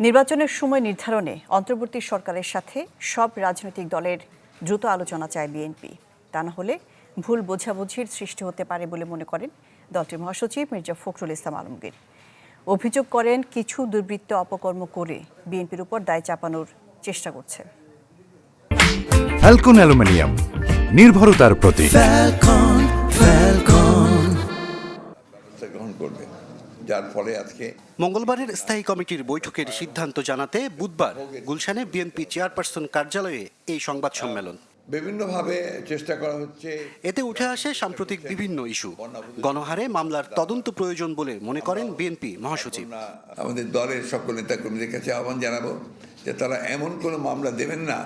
নির্বাচনের সময় নির্ধারণে অন্তর্বর্তী সরকারের সাথে সব রাজনৈতিক দলের দ্রুত আলোচনা চায় বিএনপি। তা না হলে ভুল বোঝাবুঝির সৃষ্টি হতে পারে বলে মনে করেন দলটির মহাসচিব মির্জা ফখরুল ইসলাম আলমগীর। অভিযোগ করেন কিছু দুর্বৃত্ত অপকর্ম করে বিএনপির উপর দায় চাপানোর চেষ্টা করছে ফ্যালকন অ্যালুমিনিয়াম নির্ভরতার প্রতীক. গ্রহণ করবে। যার ফলে আজকে মঙ্গলবারের স্থায়ী কমিটির বৈঠকের সিদ্ধান্ত জানাতে বুধবার গুলশানে বিএনপি চেয়ারপারসন কার্যালয়ে এই সংবাদ সম্মেলন। বিভিন্নভাবে চেষ্টা করা হচ্ছে। এতে উঠে আসে সাম্প্রতিক বিভিন্ন ইস্যু। গণহারে মামলার তদন্ত প্রয়োজন বলে মনে করেন বিএনপি মহাসচিব। আমাদের দলের সকল নেতাকর্মীদের কাছে আহ্বান জানাব যে তারা এমন কোনো মামলা দেবেন না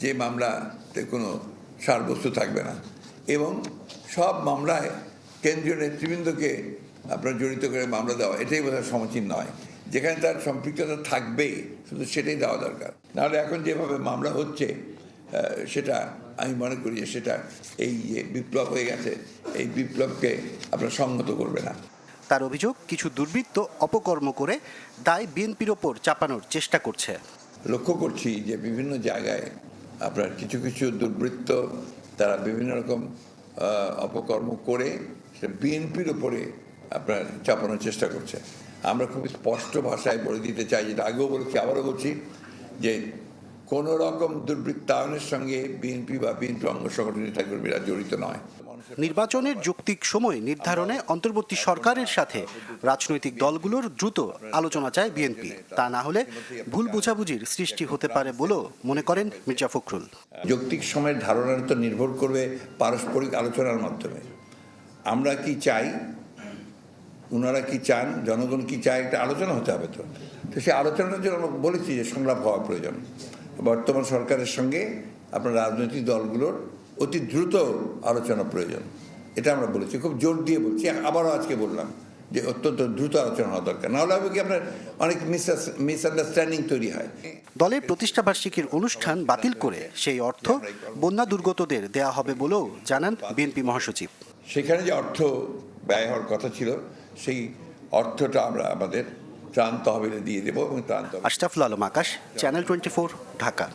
যে মামলাতে কোনো সারবস্তু থাকবে না। এবং সব মামলায় কেন্দ্রীয় নেতৃবৃন্দকে আপনার জড়িত করে মামলা দেওয়া এটাই বোধহয় সমীচীন নয়। যেখানে তার সম্পৃক্ততা থাকবে শুধু সেটাই দেওয়া দরকার। নাহলে এখন যেভাবে মামলা হচ্ছে সেটা আমি মনে করি যে সেটা এই যে বিপ্লব হয়ে গেছে এই বিপ্লবকে আপনার সংহত করবে না। তার অভিযোগ কিছু দুর্বৃত্ত অপকর্ম করে দায় বিএনপির ওপর চাপানোর চেষ্টা করছে। লক্ষ্য করছি যে বিভিন্ন জায়গায় আপনার কিছু কিছু দুর্বৃত্ত তারা বিভিন্ন রকম অপকর্ম করে সে বিএনপির উপরে আপনার চাপানোর চেষ্টা করছে। আমরা খুব স্পষ্ট ভাষায় বলে দিতে চাই যেটা আগেও বলেছি আবারও বলছি যে কোনো রকম দুর্বৃত্তায়নের সঙ্গে বিএনপি বা বিএনপি অঙ্গ সংগঠন নেতাকর্মীরা জড়িত নয়। নির্বাচনের যৌক্তিক সময় নির্ধারণে অন্তর্বর্তী সরকারের সাথে রাজনৈতিক দলগুলোর দ্রুত আলোচনা চায় বিএনপি তা না হলে ভুল বোঝাবুঝির সৃষ্টি হতে পারে বলেও মনে করেন মির্জা ফখরুল। যৌক্তিক সময়ের ধারণার তো নির্ভর করবে পারস্পরিক আলোচনার মাধ্যমে। আমরা কি চাই ওনারা কি চান? জনগণ কি চায়? একটা আলোচনা হতে হবে তো। তো সেই আলোচনার জন্য আমরা বলেছি যে সংলাপ হওয়া প্রয়োজন। বর্তমান সরকারের সঙ্গে আপনার রাজনৈতিক দলগুলোর অতি দ্রুত আলোচনা প্রয়োজন। এটা আমরা বলেছি। খুব জোর দিয়ে বলছি। আবারও আজকে বললাম যে অত্যন্ত দ্রুত আলোচনা হওয়া দরকার। নাহলে হবে কি আপনার অনেক মিসআন্ডারস্ট্যান্ডিং তৈরি হয়। দলের প্রতিষ্ঠাবার্ষিকীর অনুষ্ঠান বাতিল করে সেই অর্থ বন্যা দুর্গতদের দেয়া হবে বলেও জানান বিএনপি মহাসচিব। সেখানে যে অর্থ ব্যয় হওয়ার কথা ছিল সেই অর্থটা আমরা আমাদের ত্রাণ তহবিলে দিয়ে দেবো এবং ত্রাণ আশরাফুল আলম আকাশ চ্যানেল টোয়েন্টি ঢাকা